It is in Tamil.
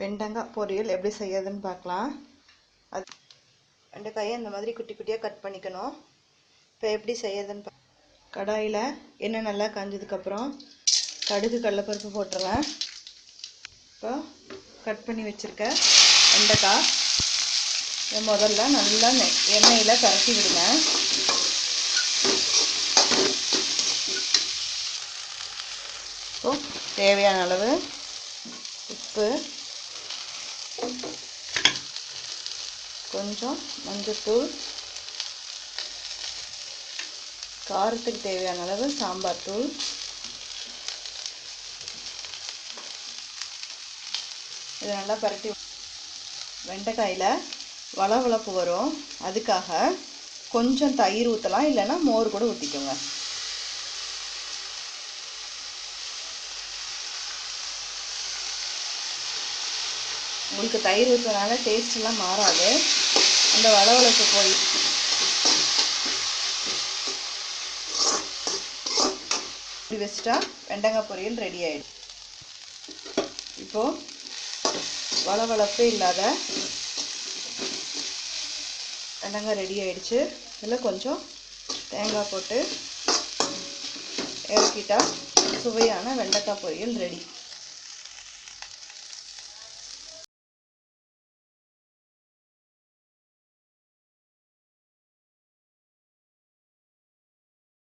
வெண்டங்காய் பொரியல் எப்படி செய்யறதுன்னு பார்க்கலாம். அது வெண்டைக்காயை இந்த மாதிரி குட்டி குட்டியாக கட் பண்ணிக்கணும். இப்போ எப்படி செய்யறதுன்னு பா கடாயில் எண்ணெய் நல்லா காஞ்சதுக்கப்புறம் கடுகு கடலப்பருப்பு போட்டுருவேன் இப்போ கட் பண்ணி வச்சுருக்க வெண்டைக்காய் இதை முதல்ல நல்லா எண்ணெயில் கரட்டி விடுங்க. இப்போ தேவையான அளவு உப்பு கொஞ்சம் மஞ்சத்தூள் காரத்துக்கு தேவையான அளவு சாம்பார் தூள் இதை நல்லா பரட்டி வெண்டைக்காயில் வளவளப்பு வரும். அதுக்காக கொஞ்சம் தயிர் ஊற்றலாம் இல்லைன்னா மோர் கூட ஊற்றிக்கோங்க உங்களுக்கு தயிர் ஊற்றுறதுனால டேஸ்டெல்லாம் மாறாது. அந்த வளவளப்பு போய் இப்படி வச்சுட்டா வெண்டங்காய் பொரியல் ரெடி ஆயிடும். இப்போ வளவளப்பே இல்லாத வெண்டங்காய் ரெடி ஆயிடுச்சு. இதில் கொஞ்சம் தேங்காய் போட்டு இறக்கிட்டா சுவையான வெண்டைக்காய் பொரியல் ரெடி